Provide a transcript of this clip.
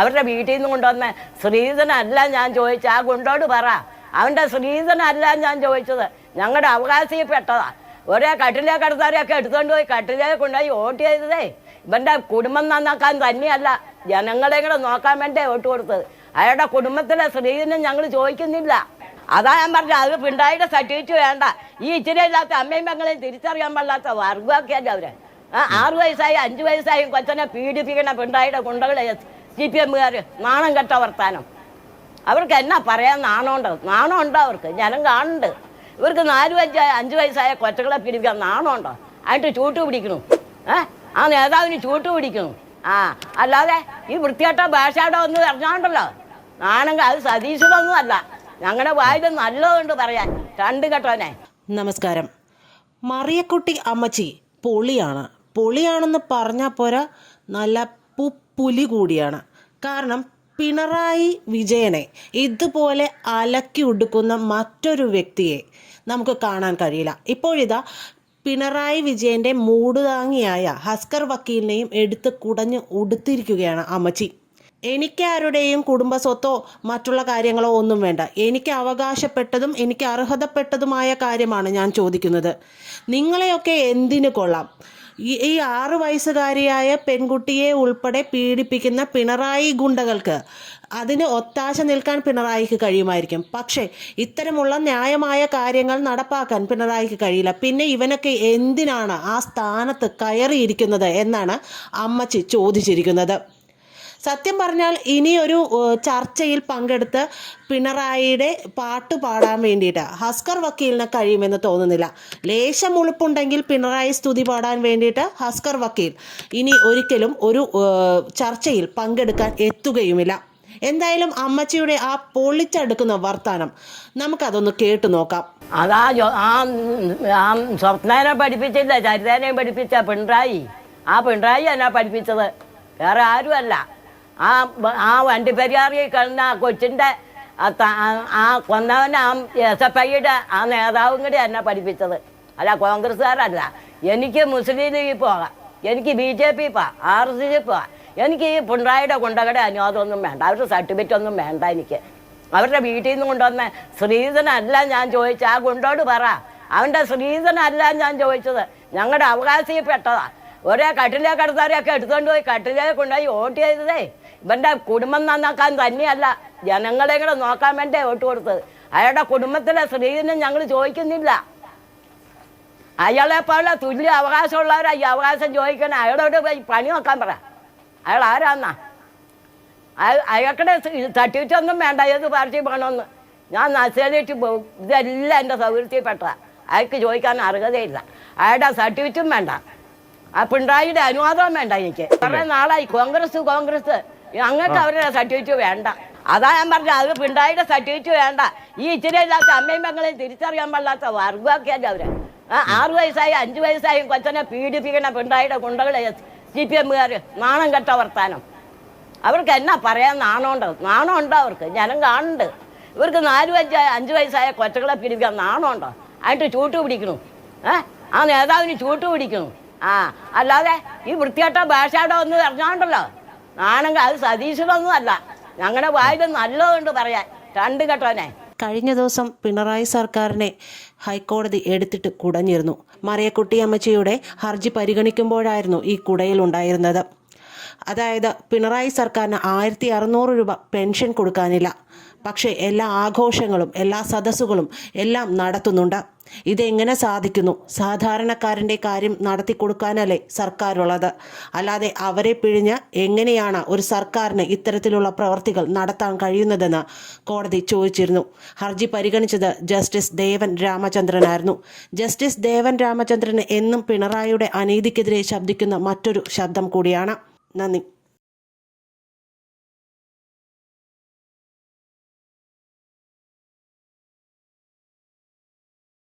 അവരുടെ വീട്ടിൽ നിന്ന് കൊണ്ടുവന്ന ശ്രീധനല്ല ഞാൻ ചോദിച്ചത്. ആ ഗുണ്ടോട് പറ. അവന്റെ ശ്രീധനല്ല ഞാൻ ചോദിച്ചത്. ഞങ്ങളുടെ അവകാശപ്പെട്ടതാ ഒരേ കട്ടിലേ കടത്താരെയൊക്കെ എടുത്തുകൊണ്ട് പോയി കട്ടിലേ കൊണ്ടുപോയി വോട്ട് ചെയ്തതേ. ഇവന്റെ കുടുംബം നന്നാക്കാൻ തന്നെയല്ല ജനങ്ങളെ കൂടെ നോക്കാൻ വേണ്ടി വോട്ട് കൊടുത്തത്. അയാളുടെ കുടുംബത്തിലെ സ്ത്രീധനം ഞങ്ങൾ ചോദിക്കുന്നില്ല. അതാ ഞാൻ പറഞ്ഞത് അത് പിണ്ടായിട്ട് സർട്ടിഫിക്കറ്റ് വേണ്ട. ഈ ഇച്ചിരി ഇല്ലാത്ത അമ്മയും പെങ്ങളെയും തിരിച്ചറിയാൻ പാടില്ലാത്ത വർഗമൊക്കെയല്ല അവരെ? ആറ് വയസ്സായി അഞ്ച് വയസ്സായി കൊച്ചനെ പീഡിപ്പിക്കണ പിണ്ടായുടെ കുണ്ടകളെ സി പി എമ്മുകാർ നാണം കെട്ട വർത്താനം. അവർക്ക് എന്നാ പറയാൻ നാണമുണ്ട്? നാണമുണ്ടോ അവർക്ക്? ജനം കാണുന്നുണ്ട്. ഇവർക്ക് നാല് അഞ്ച് അഞ്ച് വയസ്സായ കൊച്ചകളെ പിടിപ്പിക്കാൻ നാണമുണ്ടോ? അതിട്ട് ചൂട്ട് പിടിക്കണു. ഏ? ആ നേതാവിന് ചൂട്ട് പിടിക്കണു. ആ അല്ലാതെ ഈ വൃത്തികെട്ട ഭാഷയുടെ ഒന്ന് പറഞ്ഞാണ്ടല്ലോ നാണം അത് സതീശനൊന്നുമല്ല. ഞങ്ങളുടെ വായിൽ നല്ലതുകൊണ്ട് പറയാൻ. രണ്ട് കെട്ടവനെ നമസ്കാരം. മറിയക്കുട്ടി അമ്മച്ചി പൊളിയാണ്. പൊളിയാണെന്ന് പറഞ്ഞാൽ പോരാ നല്ല പുപ്പുലി കൂടിയാണ്. കാരണം പിണറായി വിജയനെ ഇതുപോലെ അലക്കി ഉടുക്കുന്ന മറ്റൊരു വ്യക്തിയെ നമുക്ക് കാണാൻ കഴിയില്ല. ഇപ്പോഴിതാ പിണറായി വിജയന്റെ മൂടുതാങ്ങിയായ ഹസ്കർ വക്കീലിനെയും എടുത്ത് കുടഞ്ഞ് ഉടുത്തിരിക്കുകയാണ് അമ്മച്ചി. എനിക്കാരുടെയും കുടുംബസ്വത്തോ മറ്റുള്ള കാര്യങ്ങളോ ഒന്നും വേണ്ട. എനിക്ക് അവകാശപ്പെട്ടതും എനിക്ക് അർഹതപ്പെട്ടതുമായ കാര്യമാണ് ഞാൻ ചോദിക്കുന്നത്. നിങ്ങളെയൊക്കെ എന്തിനു കൊള്ളാം? ഈ ആറ് വയസ്സുകാരിയായ പെൺകുട്ടിയെ ഉൾപ്പെടെ പീഡിപ്പിക്കുന്ന പിണറായി ഗുണ്ടകൾക്ക് അതിന് ഒത്താശ നിൽക്കാൻ പിണറായിക്ക് കഴിയുമായിരിക്കും. പക്ഷേ ഇത്തരമുള്ള ന്യായമായ കാര്യങ്ങൾ നടപ്പാക്കാൻ പിണറായിക്ക് കഴിയില്ല. പിന്നെ ഇവനൊക്കെ എന്തിനാണ് ആ സ്ഥാനത്ത് കയറിയിരിക്കുന്നത് എന്നാണ് അമ്മച്ചി ചോദിച്ചിരിക്കുന്നത്. സത്യം പറഞ്ഞാൽ ഇനിയൊരു ചർച്ചയിൽ പങ്കെടുത്ത് പിണറായിയുടെ പാട്ട് പാടാൻ വേണ്ടിയിട്ട് ഹസ്കർ വക്കീലിന് കഴിയുമെന്ന് തോന്നുന്നില്ല. ലേശം ഉളുപ്പുണ്ടെങ്കിൽ പിണറായി സ്തുതി പാടാൻ വേണ്ടിയിട്ട് ഹസ്കർ വക്കീൽ ഇനി ഒരിക്കലും ഒരു ചർച്ചയിൽ പങ്കെടുക്കാൻ എത്തുകയുമില്ല. എന്തായാലും അമ്മച്ചിയുടെ ആ പൊളിച്ചെടുക്കുന്ന വർത്താനം നമുക്കതൊന്ന് കേട്ടു നോക്കാം. അതാ ആ സ്വപ്നേനെ പഠിപ്പിച്ചില്ല ചരിതനെ പഠിപ്പിച്ച പിണറായി. ആ പിണറായി എന്നാ പഠിപ്പിച്ചത്? വേറെ ആരുമല്ല. ആ ആ വണ്ടിപ്പെരിയാറിൽ കിടന്ന ആ കൊച്ചിന്റെ ആ കൊന്നവനെ ആ- എസ് എഫ് ഐയുടെ ആ നേതാവും കൂടി എന്നെ പഠിപ്പിച്ചത്. അല്ല കോൺഗ്രസ്സുകാരല്ല. എനിക്ക് മുസ്ലിം ലീഗിൽ പോകാം. എനിക്ക് ബി ജെ പി പോവാം ആർ എസ് സി പോവാം എനിക്ക് ഈ പിണറായിയുടെ കുണ്ടകടെ അനുവാദമൊന്നും വേണ്ട. അവരുടെ സർട്ടിഫിക്കറ്റ് ഒന്നും വേണ്ട എനിക്ക്. അവരുടെ വീട്ടിൽ നിന്ന് കൊണ്ടുവന്ന ശ്രീധനല്ല ഞാൻ ചോദിച്ച ആ ഗുണ്ടോട് പറ. അവന്റെ ശ്രീധനല്ല ഞാൻ ചോദിച്ചത്. ഞങ്ങളുടെ അവകാശപ്പെട്ടതാ ഒരേ കട്ടിലേ കിടത്താരെയൊക്കെ എടുത്തുകൊണ്ട് പോയി കട്ടിലേ കൊണ്ടുപോയി വോട്ട് ചെയ്തതേ ഇവന്റെ കുടുംബം നന്നാക്കാൻ തന്നെയല്ല ജനങ്ങളെ കൂടെ നോക്കാൻ വേണ്ടേ വോട്ട് കൊടുത്തത്. അയാളുടെ കുടുംബത്തിലെ സ്ത്രീനെ ഞങ്ങൾ ചോദിക്കുന്നില്ല. അയാളെ പോലെ തുല്യ അവകാശമുള്ളവരാ ഈ അവകാശം ചോദിക്കണേ അയാളോട് പണി നോക്കാൻ പറ. അയാൾ ആരാന്നാ? അയാൾക്കിടെ തട്ടിയിട്ടൊന്നും വേണ്ട ഏത് പാർട്ടി പോകണമെന്ന് ഞാൻ നസേലിട്ട് പോകും ഇതെല്ലാം എന്റെ സൗകര്യത്തിൽപ്പെട്ടതാ അയാൾക്ക് ചോദിക്കാൻ അർഹതയില്ല. അയാളുടെ സർട്ടിഫിക്കറ്റും വേണ്ട. ആ പിണറായിയുടെ അനുവാദവും വേണ്ട എനിക്ക്. കുറേ നാളായി കോൺഗ്രസ് കോൺഗ്രസ്. അങ്ങനത്തെ അവരുടെ സർട്ടിഫിക്കറ്റ് വേണ്ട. അതാ ഞാൻ പറഞ്ഞത് അത് പിണ്ടായിയുടെ സർട്ടിഫിക്കറ്റ് വേണ്ട. ഈ ഇച്ചിരി ഇല്ലാത്ത അമ്മയും പെങ്ങളെയും തിരിച്ചറിയാൻ പാടില്ലാത്ത വർഗമാക്കിയാൽ അവർ. ആറ് വയസ്സായി അഞ്ച് വയസ്സായി കൊച്ചനെ പീഡിപ്പിക്കണ പിണ്ടായിയുടെ കുണ്ടകളെ സി പി എമ്മുകാർ നാണം കെട്ട വർത്താനം. അവർക്ക് എന്നാ പറയാൻ നാണമുണ്ട്? നാണമുണ്ടോ അവർക്ക്? ജനം കാണുന്നുണ്ട്. ഇവർക്ക് നാല് വയസ്സായ അഞ്ച് വയസ്സായ കൊച്ചകളെ പിടിക്കാൻ നാണമുണ്ടോ? അതിട്ട് ചൂട്ടു പിടിക്കണു. ഏ? ആ നേതാവിന് ചൂട്ടു പിടിക്കണു. ആ അല്ലാതെ ഈ വൃത്തികെട്ട ഭാഷയുടെ ഒന്ന് പറഞ്ഞാണ്ടല്ലോ നാണെങ്കിൽ അത് സതീശനൊന്നും അല്ല ഞങ്ങളുടെ വായിൽ നല്ലതുകൊണ്ട് പറയാൻ. രണ്ട് കെട്ടോനെ കഴിഞ്ഞ ദിവസം പിണറായി സർക്കാരിനെ ഹൈക്കോടതി എടുത്തിട്ട് കുടഞ്ഞിരുന്നു. മറിയക്കുട്ടി അമ്മച്ചിയുടെ ഹർജി പരിഗണിക്കുമ്പോഴായിരുന്നു ഈ കുടയിലുണ്ടായിരുന്നത് അതായത് പിണറായി സർക്കാരിന് ആയിരത്തി അറുന്നൂറ് രൂപ പെൻഷൻ കൊടുക്കാനില്ല. പക്ഷേ എല്ലാ ആഘോഷങ്ങളും എല്ലാ സദസ്സുകളും എല്ലാം നടത്തുന്നുണ്ട്. ഇതെങ്ങനെ സാധിക്കുന്നു? സാധാരണക്കാരന്റെ കാര്യം നടത്തി കൊടുക്കാനല്ലേ സർക്കാരുള്ളത്. അല്ലാതെ അവരെ പിഴിഞ്ഞ് എങ്ങനെയാണ് ഒരു സർക്കാരിന് ഇത്തരത്തിലുള്ള പ്രവർത്തികൾ നടത്താൻ കഴിയുന്നതെന്ന് കോടതി ചോദിച്ചിരുന്നു. ഹർജി പരിഗണിച്ചത് ജസ്റ്റിസ് ദേവൻ രാമചന്ദ്രനായിരുന്നു. ജസ്റ്റിസ് ദേവൻ രാമചന്ദ്രന് എന്നും പിണറായിയുടെ അനീതിക്കെതിരെ ശബ്ദിക്കുന്ന മറ്റൊരു ശബ്ദം കൂടിയാണ്. നന്ദി.